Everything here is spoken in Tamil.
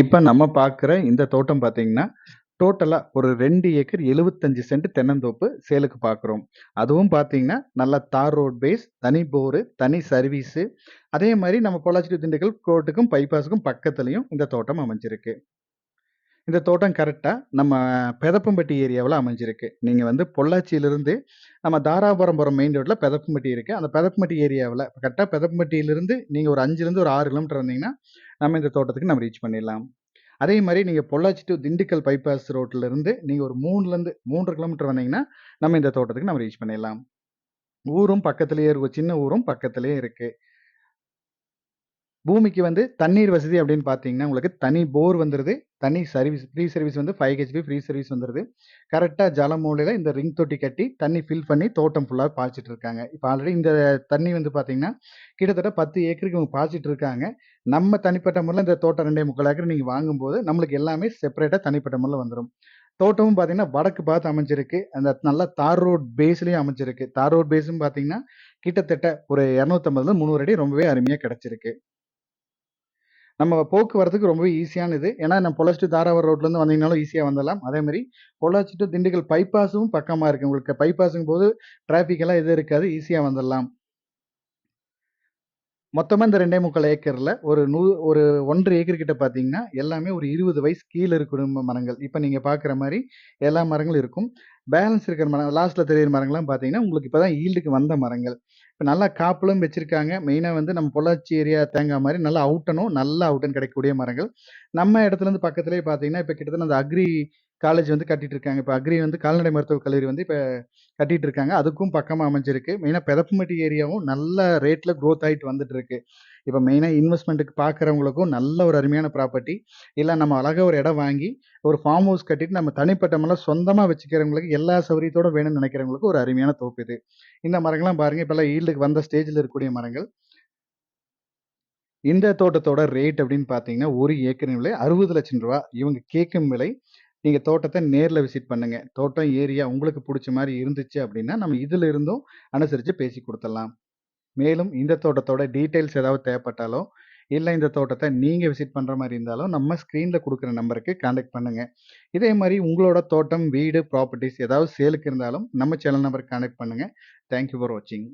இப்போ நம்ம பார்க்குற இந்த தோட்டம் பார்த்தீங்கன்னா, டோட்டலாக ஒரு ரெண்டு ஏக்கர் 75 சென்ட் தென்னந்தோப்பு சேலுக்கு பார்க்குறோம். அதுவும் பார்த்தீங்கன்னா, நல்ல தார் ரோட் பேஸ், தனி போரு, தனி சர்வீஸு. அதே மாதிரி நம்ம பொள்ளாச்சி திண்டுக்கல் கோர்ட்டுக்கும், பைபாஸுக்கும் பக்கத்துலேயும் இந்த தோட்டம் அமைஞ்சிருக்கு. இந்த தோட்டம் கரெக்டாக நம்ம பெதப்பம்பட்டி ஏரியாவில் அமைஞ்சிருக்கு. நீங்கள் வந்து பொள்ளாச்சியிலிருந்து நம்ம தாராபுரம் போற மெயின் ரோட்டில் பெதப்பம்பட்டி இருக்குது அந்த பெதப்பம்பட்டி ஏரியாவில் கரெக்டாக பெதப்பம்பட்டியிலிருந்து நீங்கள் ஒரு அஞ்சுலேருந்து ஒரு ஆறு கிலோமீட்டர் வந்தீங்கன்னா, நம்ம இந்த தோட்டத்துக்கு நம்ம ரீச் பண்ணிடலாம். அதே மாதிரி நீங்கள் பொள்ளாச்சி டு திண்டுக்கல் பைபாஸ் ரோட்டிலேருந்து நீங்கள் ஒரு 3லருந்து 3 1/2 கிலோமீட்டர் வந்தீங்கன்னா, நம்ம இந்த தோட்டத்துக்கு நம்ம ரீச் பண்ணிடலாம். ஊரும் பக்கத்துலேயே இருக்கும். சின்ன ஊரும் பக்கத்துலேயே இருக்குது பூமிக்கு வந்து தண்ணீர் வசதி அப்படின்னு பார்த்தீங்கன்னா, உங்களுக்கு தனி போர் வந்துருது. தனி சர்வீஸ் ஃப்ரீ சர்வீஸ் வந்து ஃபைவ் ஹெச்பி ஃப்ரீ சர்வீஸ் வந்துருது. கரெக்டாக ஜலமூலையில் இந்த ரிங் தொட்டி கட்டி தண்ணி ஃபில் பண்ணி தோட்டம் ஃபுல்லாக பாய்ச்சிட்டு இருக்காங்க. இப்போ ஆல்ரெடி இந்த தண்ணி வந்து பார்த்தீங்கன்னா, கிட்டத்தட்ட 10 ஏக்கருக்கு இவங்க பாய்ச்சிட்டு இருக்காங்க. நம்ம தனிப்பட்ட முறையில் இந்த தோட்டம் 2 1/4 ஏக்கர் நீங்கள் வாங்கும்போது, நம்மளுக்கு எல்லாமே செப்பரேட்டாக தனிப்பட்ட முறையில் வந்துடும் தோட்டமும் பார்த்தீங்கன்னா, வடக்கு பார்த்து அமைஞ்சிருக்கு. அந்த நல்லா தார் ரோட் பேஸ்லேயும் அமைஞ்சிருக்கு. தார் ரோட் பேஸும் பார்த்தீங்கன்னா, கிட்டத்தட்ட ஒரு 250லேருந்து 300 அடி ரொம்பவே அருமையாக கிடச்சிருக்கு நம்ம போக்குவரத்துக்கு ரொம்பவே ஈஸியானது. ஏன்னா, நம்ம பொள்ளாச்சி to தாராபுரம் ரோட்லருந்து வந்தீங்கனாலும் ஈஸியாக வந்துடலாம் அதேமாதிரி மாரி பொள்ளாச்சி to திண்டுக்கல் பைபாஸும் பக்கமாக இருக்குது உங்களுக்கு பைபாஸுங்கும்போது டிராஃபிக் எல்லாம் எதுவும் இருக்காது. ஈஸியாக வந்துடலாம் மொத்தமாக இந்த ரெண்டே முக்கால் ஏக்கரில் ஒரு நூ ஒரு 1 1/2 ஏக்கர் கிட்ட பார்த்தீங்கன்னா, எல்லாமே ஒரு 20 வயசு கீழே இருக்கணும் மரங்கள். இப்போ நீங்கள் பார்க்குற மாதிரி எல்லா மரங்களும் இருக்கும். பேலன்ஸ் இருக்கிற மரம் லாஸ்ட்டில் தெரியிற மரங்கள்லாம் பார்த்தீங்கன்னா, உங்களுக்கு இப்போ தான் ஈல்டுக்கு வந்த மரங்கள். இப்போ நல்லா காப்பிலும் வச்சுருக்காங்க மெயினாக வந்து நம்ம பொள்ளாச்சி ஏரியா தேங்காய் மாதிரி நல்லா அவுட்டனும், நல்லா அவுட்டன் கிடைக்கக்கூடிய மரங்கள். நம்ம இடத்துலருந்து பக்கத்துலேயே பார்த்தீங்கன்னா, இப்போ கிட்டத்தட்ட அந்த அக்ரி காலேஜ் வந்து கட்டிட்டு இருக்காங்க. இப்போ அக்ரி வந்து கால்நடை மருத்துவக் கல்லூரி வந்து இப்போ கட்டிட்டு இருக்காங்க. அதுக்கும் பக்கமாக அமைஞ்சிருக்கு. மெயினாக பெதப்புமட்டி ஏரியாவும் நல்ல ரேட்டில் க்ரோத் ஆகிட்டு வந்துட்டு இருக்கு. இப்போ மெயினாக இன்வெஸ்ட்மெண்ட்டுக்கு பார்க்குறவங்களுக்கும் நல்ல ஒரு அருமையான ப்ராப்பர்ட்டி. இல்லை நம்ம அழகாக ஒரு இடம் வாங்கி, ஒரு ஃபார்ம் ஹவுஸ் கட்டிட்டு நம்ம தனிப்பட்ட சொந்தமாக வச்சுக்கிறவங்களுக்கு எல்லா சௌரியத்தோடு வேணும்னு நினைக்கிறவங்களுக்கு ஒரு அருமையான தோப்பு இது. இந்த மரங்கள்லாம் பாருங்கள் இப்போல்லாம் ஈல்டுக்கு வந்த ஸ்டேஜில் இருக்கக்கூடிய மரங்கள். இந்த தோட்டத்தோட ரேட் அப்படின்னு பார்த்தீங்கன்னா, ஒரு ஏக்கரின் விலை ரூ. 60,00,000 இவங்க கேட்கும் விலை. நீங்கள் தோட்டத்தை நேரில் விசிட் பண்ணுங்கள் தோட்டம், ஏரியா உங்களுக்கு பிடிச்ச மாதிரி இருந்துச்சு அப்படின்னா, நம்ம இதில் இருந்தும் அனுசரித்து பேசி கொடுத்துடலாம் மேலும் இந்த தோட்டத்தோட டீட்டெயில்ஸ் ஏதாவது தேவைப்பட்டாலோ, இல்லை இந்த தோட்டத்தை நீங்கள் விசிட் பண்ணுற மாதிரி இருந்தாலும், நம்ம ஸ்க்ரீனில் கொடுக்குற நம்பருக்கு காண்டாக்ட் பண்ணுங்கள் இதே மாதிரி உங்களோட தோட்டம், வீடு, ப்ராப்பர்ட்டிஸ் ஏதாவது சேலுக்கு இருந்தாலும் நம்ம சேனல் நம்பருக்கு காண்டாக்ட் பண்ணுங்க. தேங்க் யூ ஃபார் வாட்சிங்.